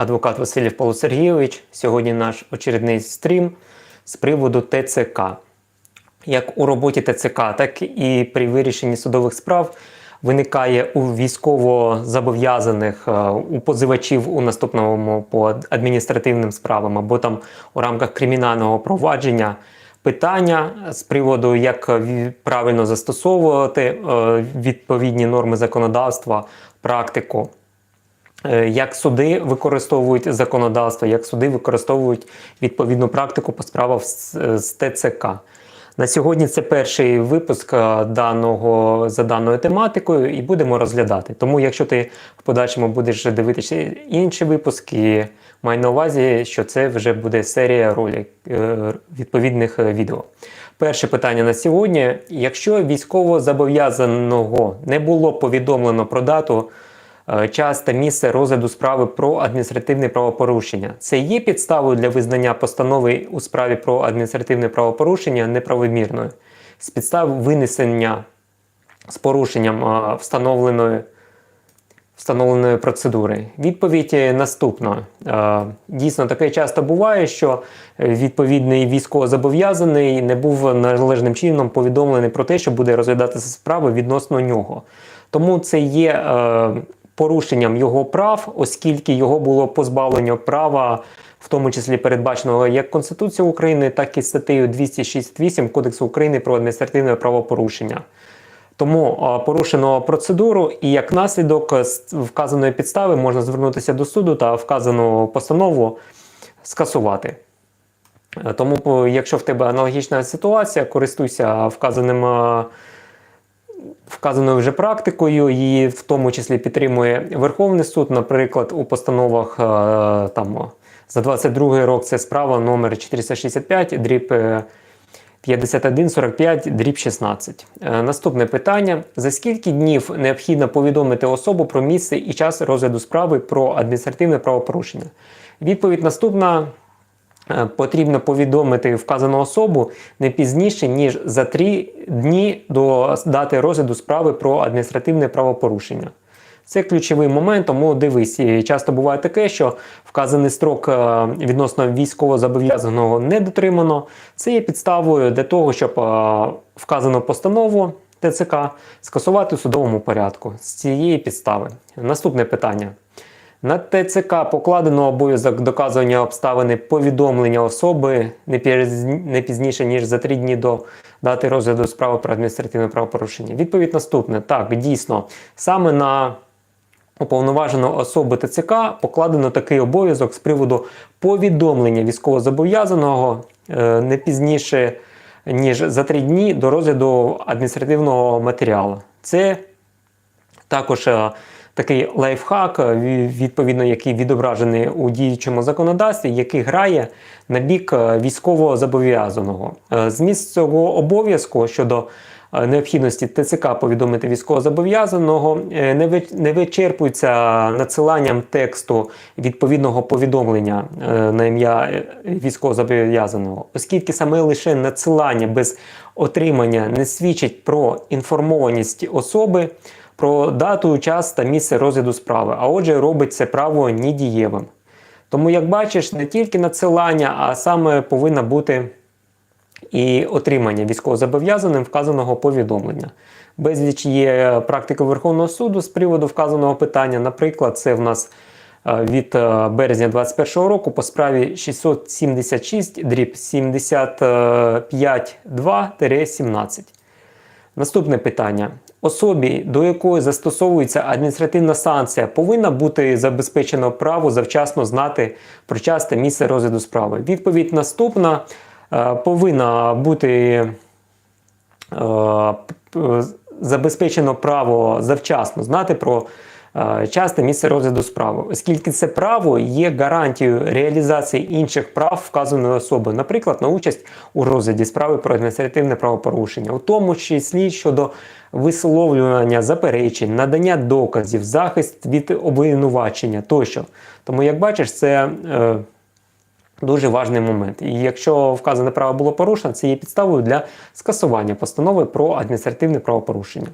адвокат Васильєв Павло Сергійович. Сьогодні наш очередний стрім з приводу ТЦК. Як у роботі ТЦК, так і при вирішенні судових справ виникає у військово-зобов'язаних, е, у позивачів у наступному по адміністративним справам або там у рамках кримінального провадження питання з приводу, як правильно застосовувати е, відповідні норми законодавства, практику. Е, Як суди використовують законодавство, як суди використовують відповідну практику по справах з, ТЦК. На сьогодні це перший випуск е, даного за даною тематикою, і будемо розглядати. Тому, якщо ти в подальшому будеш дивитися інші випуски, май на увазі, що це вже буде серія ролик е, відповідних відео. Перше питання на сьогодні: якщо військово зобов'язаного не було повідомлено про дату час та місце розгляду справи про адміністративне правопорушення. Це є підставою для визнання постанови у справі про адміністративне правопорушення неправомірною. З підстав винесення з порушенням е, встановленої, встановленої процедури. Відповідь е, наступна. Е, Дійсно, таке часто буває, що е, відповідний військовозобов'язаний не був належним чином повідомлений про те, що буде розглядатися справа відносно нього. Тому це є е, порушенням його прав, оскільки його було позбавлено права, в тому числі передбаченого як Конституцією України, так і статтею 268 Кодексу України про адміністративне правопорушення. Тому е, порушено процедуру, і як наслідок е, з вказаної підстави можна звернутися до суду та вказану постанову скасувати. Е, Тому, якщо в тебе аналогічна ситуація, користуйся вказаним. Е, Вказаною вже практикою, і в тому числі підтримує Верховний суд, наприклад, у постановах е, там за 22 рок це справа номер 465, дріб е, 5145, дріб 16. Е, Наступне питання: за скільки днів необхідно повідомити особу про місце і час розгляду справи про адміністративне правопорушення? Відповідь наступна. Е, Потрібно повідомити вказану особу не пізніше, ніж за три дні до дати розгляду справи про адміністративне правопорушення. Це ключовий момент, тому дивись, часто буває таке, що вказаний строк е, відносно військовозобов'язаного не дотримано. Це є підставою для того, щоб е, вказану постанову ТЦК скасувати у судовому порядку з цієї підстави. Наступне питання. На ТЦК покладено обов'язок доказування обставини повідомлення особи не пізніше, ніж за три дні до дати розгляду справи про адміністративне правопорушення. Відповідь наступна: так, дійсно, саме на уповноважену особи ТЦК покладено такий обов'язок з приводу повідомлення військовозобов'язаного е, не пізніше, ніж за три дні до розгляду адміністративного матеріалу. Це також е, такий лайфхак, е, відповідно, який відображений у діючому законодавстві, який грає на бік е, військового зобов'язаного. Е, Зміст цього обов'язку щодо необхідності ТЦК повідомити військовозобов'язаного не вичерпується надсиланням тексту відповідного повідомлення на ім'я військовозобов'язаного, оскільки саме лише надсилання без отримання не свідчить про інформованість особи про дату, час та місце розгляду справи, а отже, робить це право недієвим. Тому, як бачиш, не тільки надсилання, а саме повинна бути і отримання військовозобов'язаним вказаного повідомлення. Безліч є практика Верховного суду з приводу вказаного питання. Наприклад, це в нас е, від е, березня 2021 року по справі 676 дріб 75.2-17. Наступне питання. Особі, до якої застосовується адміністративна санкція, повинна бути забезпечено право завчасно знати про час та місце розгляду справи. Відповідь наступна: Е, повинна бути е, забезпечено право завчасно знати про е, час та місце розгляду справи, оскільки це право є гарантією реалізації інших прав вказаної особи, наприклад, на участь у розгляді справи про адміністративне правопорушення, у тому числі щодо висловлювання заперечень, надання доказів, захист від обвинувачення тощо. Тому, як бачиш, це. Е, Дуже важний момент. І якщо вказане право було порушено, це є підставою для скасування постанови про адміністративне правопорушення.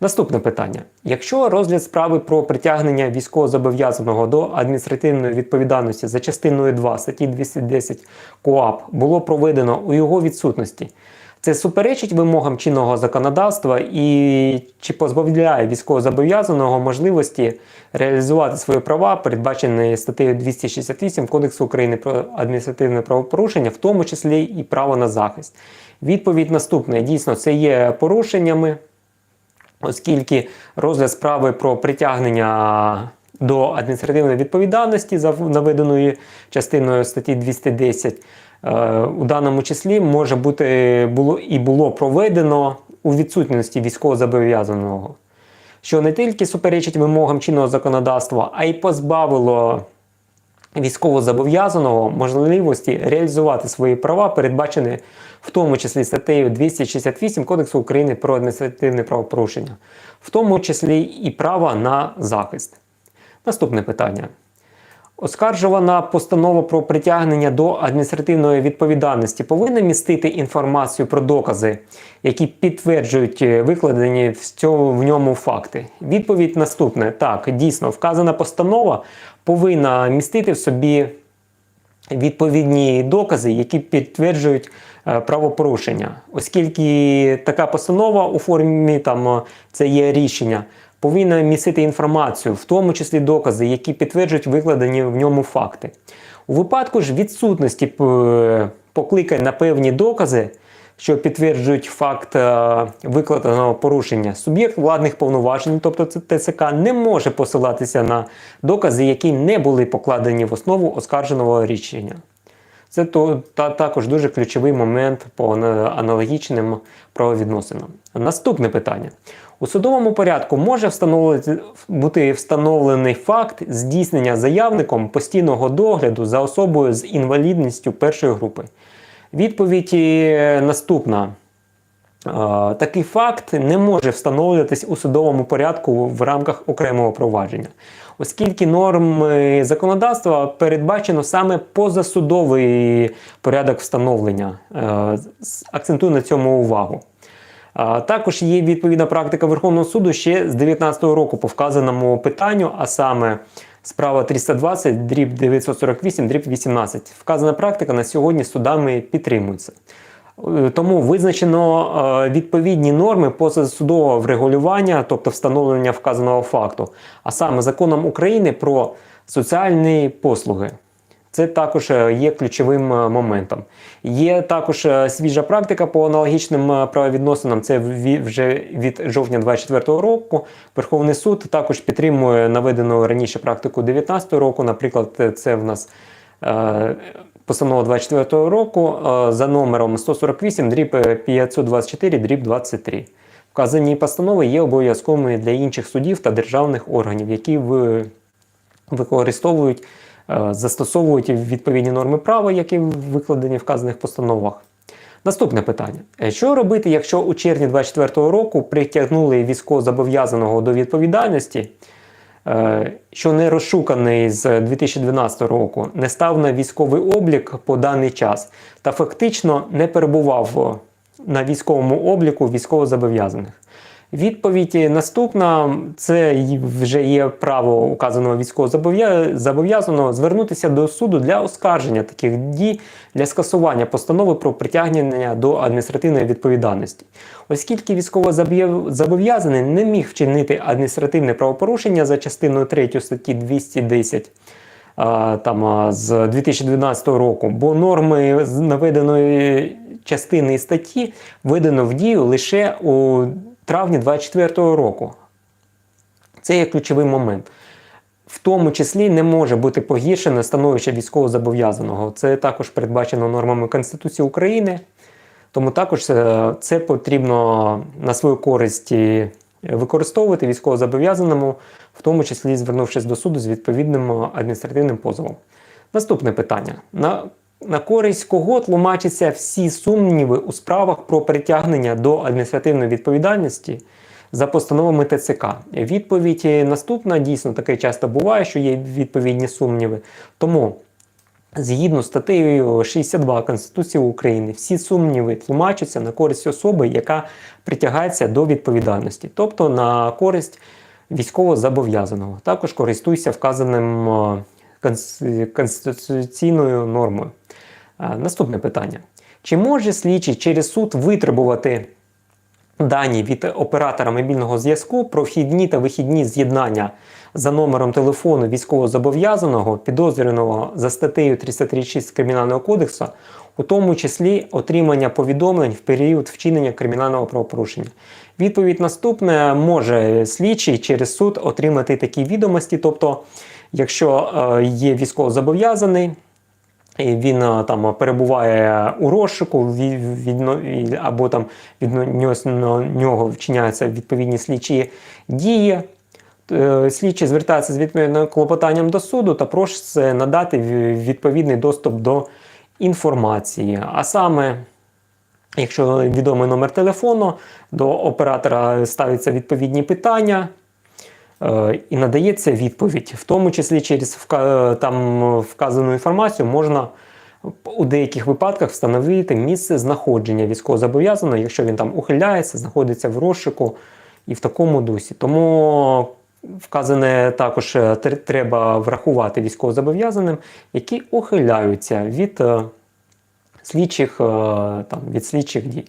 Наступне питання: якщо розгляд справи про притягнення військовозобов'язаного до адміністративної відповідальності за частиною 2 статті 210 КОАП було проведено у його відсутності, це суперечить вимогам чинного законодавства і чи позбавляє військовозобов'язаного можливості реалізувати свої права, передбачені статтею 268 Кодексу України про адміністративне правопорушення, в тому числі і право на захист. Відповідь наступна: дійсно, це є порушеннями оскільки розгляд справи про притягнення до адміністративної відповідальності за наведеною частиною статті 210 е, у даному числі може бути було і було проведено у відсутності військовозобов'язаного, що не тільки суперечить вимогам чинного законодавства, а й позбавило військовозобов'язаного можливості реалізувати свої права, передбачені в тому числі статтею 268 Кодексу України про адміністративне правопорушення, в тому числі і право на захист. Наступне питання. Оскаржувана постанова про притягнення до адміністративної відповідальності повинна містити інформацію про докази, які підтверджують викладені в ньому факти. Відповідь наступна: так, дійсно, вказана постанова повинна містити в собі відповідні докази, які підтверджують е, правопорушення, оскільки така постанова у формі там е, це є рішення. Повинна містити інформацію, в тому числі докази, які підтверджують викладені в ньому факти. У випадку ж відсутності е, покликань на певні докази, що підтверджують факт е, викладеного порушення, суб'єкт владних повноважень, тобто ТЦК, не може посилатися на докази, які не були покладені в основу оскарженого рішення. Це то, та, також дуже ключовий момент по аналогічним правовідносинам. Наступне питання. У судовому порядку може бути встановлений факт здійснення заявником постійного догляду за особою з інвалідністю першої групи. Відповідь е, наступна. Такий факт не може встановлюватись у судовому порядку в рамках окремого провадження, оскільки норми законодавства передбачено саме позасудовий порядок встановлення. Е, акцентую на цьому увагу. Також є відповідна практика Верховного суду ще з 2019 року по вказаному питанню, а саме справа 320, дріб 948, дріб 18. Вказана практика на сьогодні судами підтримується. Е, тому визначено е, відповідні норми позасудового врегулювання, тобто встановлення вказаного факту, а саме законом України про соціальні послуги. Це також е, є ключовим е, моментом. Є також е, свіжа практика по аналогічним правовідносинам. Це вже від жовтня 2024 року. Верховний суд також підтримує наведену раніше практику 2019 року. Наприклад, це в нас постанова 24 року за номером 148 дріб 524 дріб 23. Вказані постанови є обов'язковими для інших судів та державних органів, які використовують. Е, застосовують відповідні норми права, які викладені в вказаних постановах. Наступне питання: е, що робити, якщо у червні 2024 року притягнули військовозобов'язаного до відповідальності, е, що не розшуканий з 2012 року, не став на військовий облік по даний час та фактично не перебував на військовому обліку військовозобов'язаних? Відповідь наступна: це вже є право указаного військовозобов'язаного звернутися до суду для оскарження таких дій для скасування постанови про притягнення до адміністративної відповідальності, оскільки військовозобов'язаний не міг вчинити адміністративне правопорушення за частиною 3 статті 210. Там з 2012 року, бо норми наведеної частини статті видано в дію лише у травні 2024 року. Це є ключовий момент. В тому числі не може бути погіршене становище військовозобов'язаного. Це також передбачено нормами Конституції України. Тому також це потрібно на свою користь використовувати військовозобов'язаному, в тому числі звернувшись до суду з відповідним адміністративним позовом. Наступне питання. На на користь кого тлумачаться всі сумніви у справах про притягнення до адміністративної відповідальності за постановами ТЦК? Відповідь наступна: дійсно таке часто буває, що є відповідні сумніви. Тому Згідно статтею 62 Конституції України, всі сумніви тлумачаться на користь особи, яка притягається до відповідальності, тобто на користь військовозобов'язаного. Також користуйся вказаним е, конституційною нормою. Наступне питання: чи може слідчий через суд витребувати дані від оператора мобільного зв'язку про вхідні та вихідні з'єднання за номером телефону військовозобов'язаного, підозрюваного за статтею 336 Кримінального кодексу, у тому числі отримання повідомлень в період вчинення кримінального правопорушення. Відповідь наступне: може слідчий через суд отримати такі відомості, тобто, якщо е, є військовозобов'язаний, він е, там перебуває у розшуку, від, і- або там відносно нього вчиняються відповідні слідчі дії. Е, Слідчий звертається з відповідним клопотанням до суду та просить надати відповідний доступ до інформації. А саме, якщо відомий номер телефону, до оператора ставляться відповідні питання. Е, і надається відповідь, в тому числі через там вказану інформацію можна у деяких випадках встановити місце знаходження військовозобов'язаного, якщо він там ухиляється, знаходиться в розшуку і в такому дусі. Тому вказане також е, треба врахувати військовозобов'язаним, які ухиляються від е, слідчих, е, там, від слідчих дій.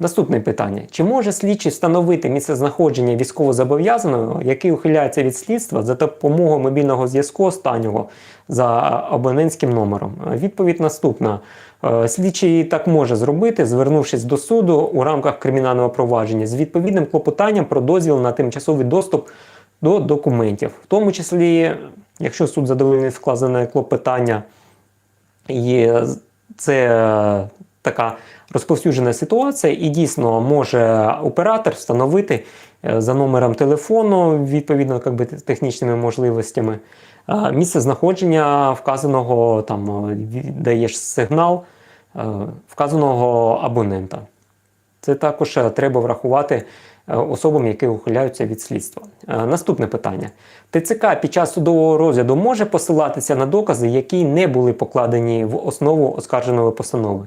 Наступне питання: чи може слідчий встановити місцезнаходження військовозобов'язаного, який ухиляється від слідства за допомогою мобільного зв'язку останнього за абонентським номером? Відповідь наступна: Е, слідчий так може зробити, звернувшись до суду у рамках кримінального провадження з відповідним клопотанням про дозвіл на тимчасовий доступ до документів, в тому числі, якщо суд задовольнить вказане клопотання. І це е, така розповсюджена ситуація, і дійсно може оператор встановити е, за номером телефону, відповідно би, технічними можливостями, е, місце знаходження вказаного там е, даєш сигнал вказаного абонента. Це також треба врахувати особам, які ухиляються від слідства. Наступне питання. ТЦК під час судового розгляду може посилатися на докази, які не були покладені в основу оскарженої постанови.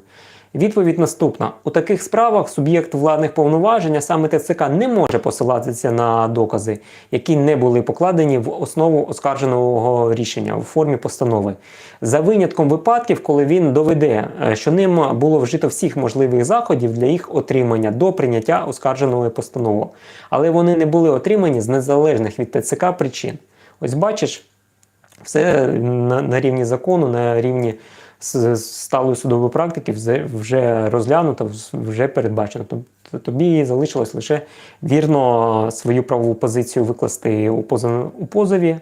Відповідь наступна: у таких справах суб'єкт владних повноважень, а саме ТЦК, не може посилатися на докази, які не були покладені в основу оскарженого рішення у формі постанови. За винятком випадків, коли він доведе, е, що ним було вжито всіх можливих заходів для їх отримання до прийняття оскарженої постанови, але вони не були отримані з незалежних від ТЦК причин. Ось бачиш, все на, на рівні закону, на рівні сталої судової практики вже, розглянуто, вже передбачено. Тобі залишилось лише вірно свою правову позицію викласти у позові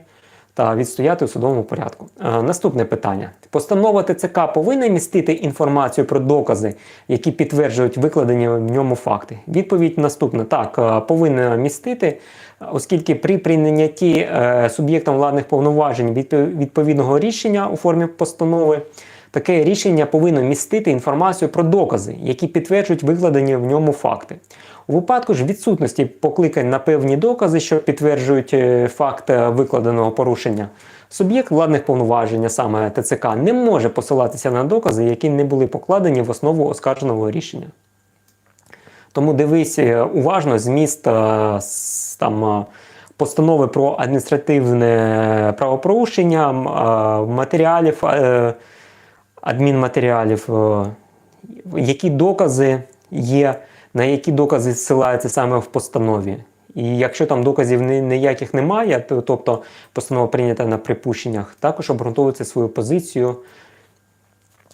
та відстояти у судовому порядку. Е, Наступне питання: постанова ТЦК повинна містити інформацію про докази, які підтверджують викладені в ньому факти. Відповідь наступна: так, е, повинна містити, оскільки при прийнятті е, суб'єктом владних повноважень відповідного рішення у формі постанови. Таке рішення повинно містити інформацію про докази, які підтверджують викладені в ньому факти. У випадку ж відсутності покликань на певні докази, що підтверджують е, факт е, викладеного порушення, суб'єкт владних повноважень, саме ТЦК, не може посилатися на докази, які не були покладені в основу оскарженого рішення. Тому дивись е, уважно зміст там, постанови про адміністративне правопорушення, матеріалів, адмінматеріалів, які докази є, на які докази зсилаються саме в постанові. І якщо там доказів ні- ніяких немає, то, тобто постанова прийнята на припущеннях, також обґрунтовується свою позицію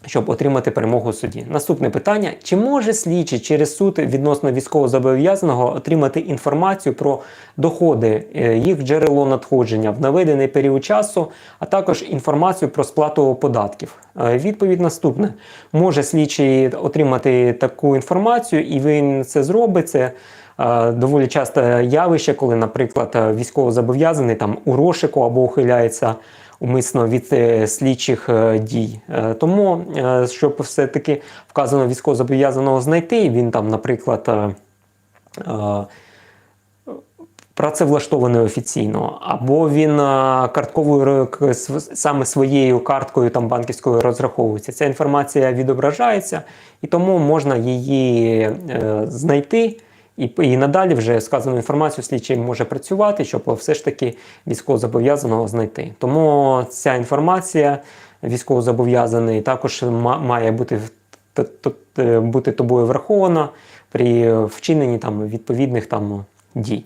щоб отримати перемогу у суді. Наступне питання: чи може слідчий через суд відносно військовозобов'язаного отримати інформацію про доходи, е, їх джерело надходження в наведений період часу, а також інформацію про сплату податків? Е, Відповідь наступна: може слідчий отримати таку інформацію, і він це зробить. Це е, доволі часто явище, коли, наприклад, військовозобов'язаний там у розшику або ухиляється умисно від е, слідчих е, дій. Е, Тому, щоб все-таки вказано військовозобов'язаного знайти, він там, наприклад, працевлаштований офіційно, або він картковою саме своєю карткою там банківською розраховується. Ця інформація відображається, і тому можна її знайти. І, і надалі вже сказану інформацію слідчий може працювати, щоб все ж таки військовозобов'язаного знайти. Тому ця інформація військовозобов'язаний також має бути, т- бути тобою врахована при вчиненні там, відповідних там, дій.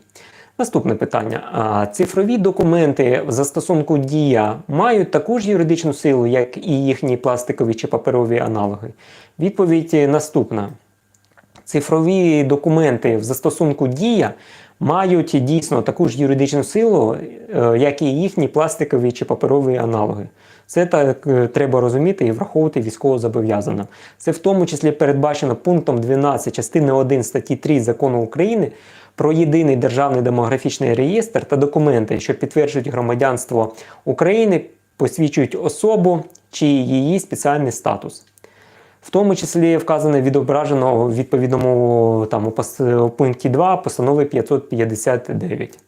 Наступне питання. Цифрові документи в застосунку Дія мають таку ж юридичну силу, як і їхні пластикові чи паперові аналоги? Відповідь наступна. Цифрові документи в застосунку Дія мають дійсно таку ж юридичну силу, е, як і їхні пластикові чи паперові аналоги. Це так е, треба розуміти і враховувати військовозобов'язаним. Це в тому числі передбачено пунктом 12 частини 1 статті 3 закону України про єдиний державний демографічний реєстр та документи, що підтверджують громадянство України, посвідчують особу чи її спеціальний статус. В тому числі вказане відображено у відповідному там, у, пункті 2 постанови 559.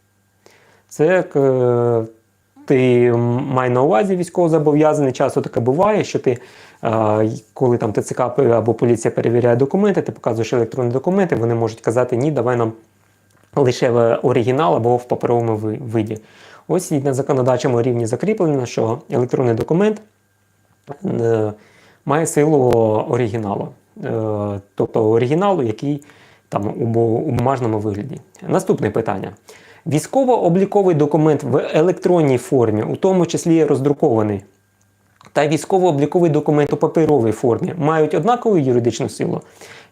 Це е, ти май на увазі військовозобов'язаний. Часто таке буває, що ти, е, коли там ТЦК або поліція перевіряє документи, ти показуєш електронні документи, вони можуть казати, ні, давай нам лише в оригінал або в паперовому виді. Ось і на законодавчому рівні закріплено, що електронний документ е, має силу оригіналу, Е, тобто оригіналу, який там у бумажному вигляді. Наступне питання. Військово-обліковий документ в електронній формі, у тому числі роздрукований, та військово-обліковий документ у паперовій формі мають однакову юридичну силу?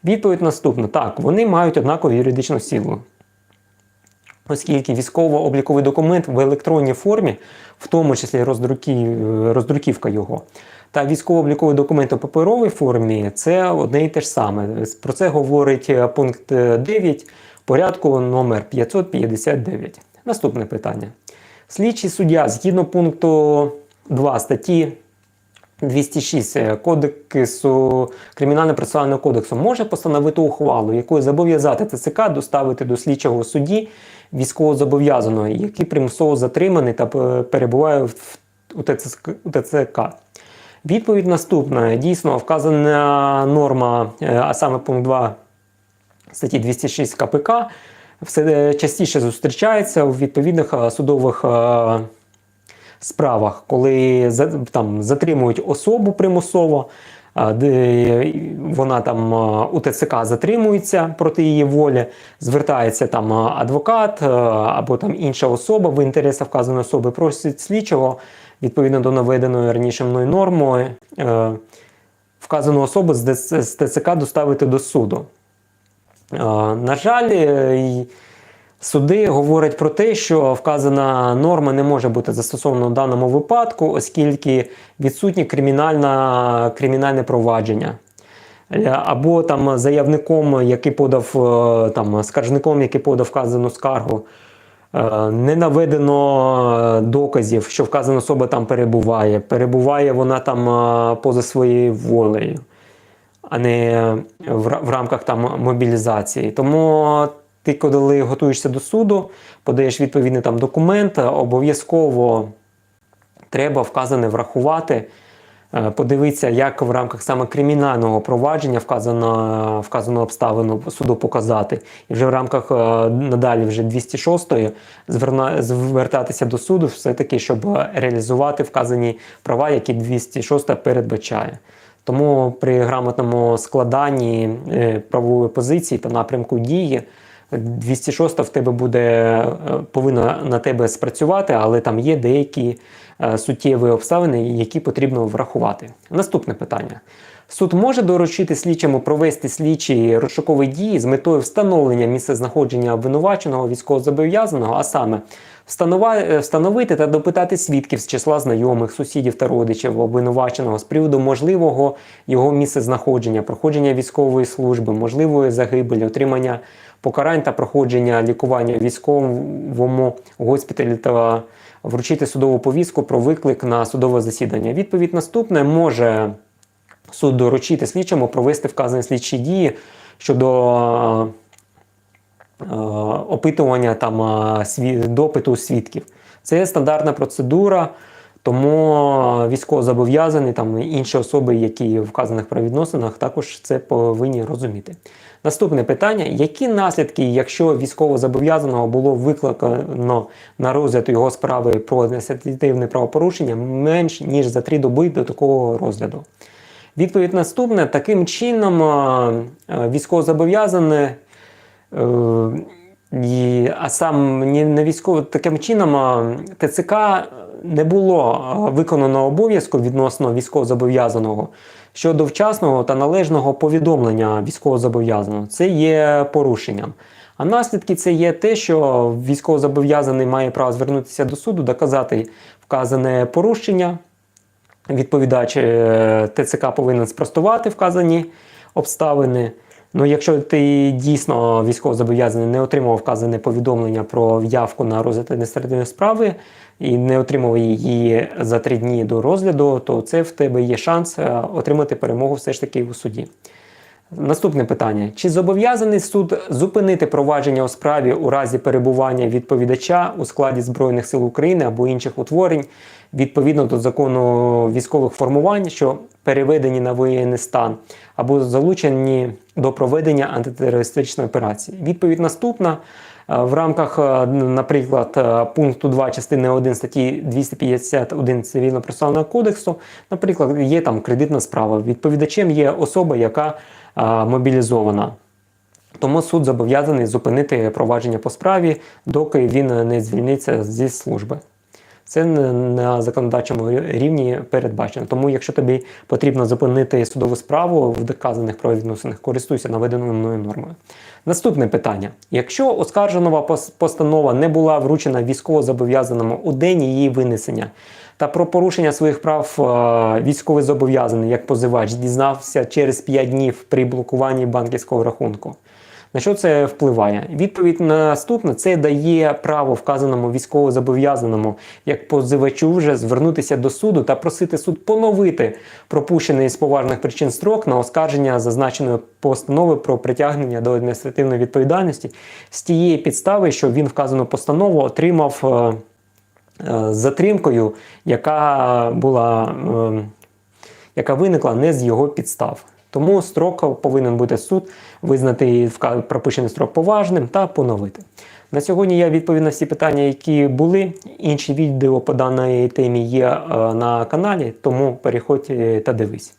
Відповідь наступна: так, вони мають однакову юридичну силу. Оскільки військово-обліковий документ в електронній формі, в тому числі роздруки, роздруківка його, та військово-обліковий документ у паперовій формі це одне і те ж саме. Про це говорить е, пункт е, 9 порядку номер 559. Наступне питання. Слідчий суддя згідно пункту 2 статті 206 Кодексу Кримінально-процесуального кодексу може постановити ухвалу, якою зобов'язати ТЦК доставити до слідчого судді військовозобов'язаного, який примусово затриманий та е, перебуває в ТЦК. Відповідь наступна. Дійсно, вказана норма, е, а саме пункт 2 статті 206 КПК, все частіше зустрічається у відповідних е, судових е, справах, коли там затримують особу примусово, де вона там у ТЦК затримується проти її волі, звертається там адвокат або там інша особа в інтересах вказаної особи, просить слідчого відповідно до наведеної раніше мною нормою е, вказану особу з ТЦК доставити до суду. На жаль, е, суди говорять про те, що вказана норма не може бути застосована в даному випадку, оскільки відсутнє кримінальна, кримінальне провадження. Е, Або там заявником, який подав е, там скаржником, який подав вказану скаргу, е, не наведено доказів, що вказана особа там перебуває. Перебуває вона там поза своєю волею а не в рамках там мобілізації. Тому ти, коли готуєшся до суду, подаєш відповідний там документ, обов'язково треба вказане врахувати. е, Подивитися, як в рамках саме кримінального провадження вказано, вказану обставину суду показати. І вже в рамках е, надалі вже 206-ї зверна- звертатися до суду, все-таки, щоб реалізувати вказані права, які 206 передбачає. Тому при грамотному складанні е, правової позиції та напрямку дії 206 в тебе буде е, повинна на тебе спрацювати, але там є деякі е, суттєві обставини, які потрібно врахувати. Наступне питання. Суд може доручити слідчому провести слідчі розшукові дії з метою встановлення місцезнаходження обвинуваченого військовозобов'язаного, а саме е, встановити та допитати свідків з числа знайомих, сусідів та родичів обвинуваченого з приводу можливого його місцезнаходження, проходження військової служби, можливої загибелі, отримання покарань та проходження лікування в військовому госпіталі та вручити судову повістку про виклик на судове засідання. Відповідь наступне може суд доручити слідчому провести вказані слідчі дії щодо е, опитування там, е, допиту свідків. Це стандартна процедура, тому військовозобов'язаний там інші особи, які в вказаних правовідносинах, також це повинні розуміти. Наступне питання: які наслідки, якщо військовозобов'язаного було викликано на розгляд його справи про адміністративне правопорушення менш ніж за три доби до такого розгляду? Відповідь наступна: таким чином військовозобов'язаний Е, і, а сам не військово таким чином ТЦК не було виконано обов'язку відносно військовозобов'язаного щодо вчасного та належного повідомлення військовозобов'язаного. Це є порушенням. А наслідки це є те, що військовозобов'язаний має право звернутися до суду, доказати вказане порушення. Відповідач е, ТЦК повинен спростувати вказані обставини. Ну, якщо ти дійсно військовозобов'язаний не отримав вказане повідомлення про явку на розгляд адміністративної справи і не отримав її за три дні до розгляду, то це в тебе є шанс е, отримати перемогу все ж таки у суді. Наступне питання: чи зобов'язаний суд зупинити провадження у справі у разі перебування відповідача у складі Збройних сил України або інших утворень відповідно до закону військових формувань, що переведені на воєнний стан, або залучені до проведення антитерористичної операції? Відповідь наступна. Е, В рамках, е, наприклад, е, пункту 2 частини 1 статті 251 Цивільно процесуального кодексу, наприклад, є там кредитна справа. Відповідачем є особа, яка мобілізована. Тому суд зобов'язаний зупинити провадження по справі, доки він не звільниться зі служби. Це на- законодавчому рівні передбачено. Тому, якщо тобі потрібно зупинити судову справу в доказаних правовідносинах, користуйся наведеною мною нормою. Наступне питання: якщо оскарженова постанова не була вручена військовозобов'язаному у день її винесення, та про порушення своїх прав е, військовий зобов'язаний як позивач дізнався через 5 днів при блокуванні банківського рахунку. На що це впливає? Відповідь наступна: це дає право вказаному військовозобов'язаному як позивачу вже звернутися до суду та просити суд поновити пропущений з поважних причин строк на оскарження зазначеної постанови про притягнення до адміністративної відповідальності з тієї підстави, що він вказану постанову отримав е, е, затримкою, яка була. е, яка виникла не з його підстав. Тому строк повинен бути суд визнати пропущений строк поважним та поновити. На сьогодні я відповів на всі питання, які були. Інші відео по даній темі є е, на каналі, тому переходь е, та дивись.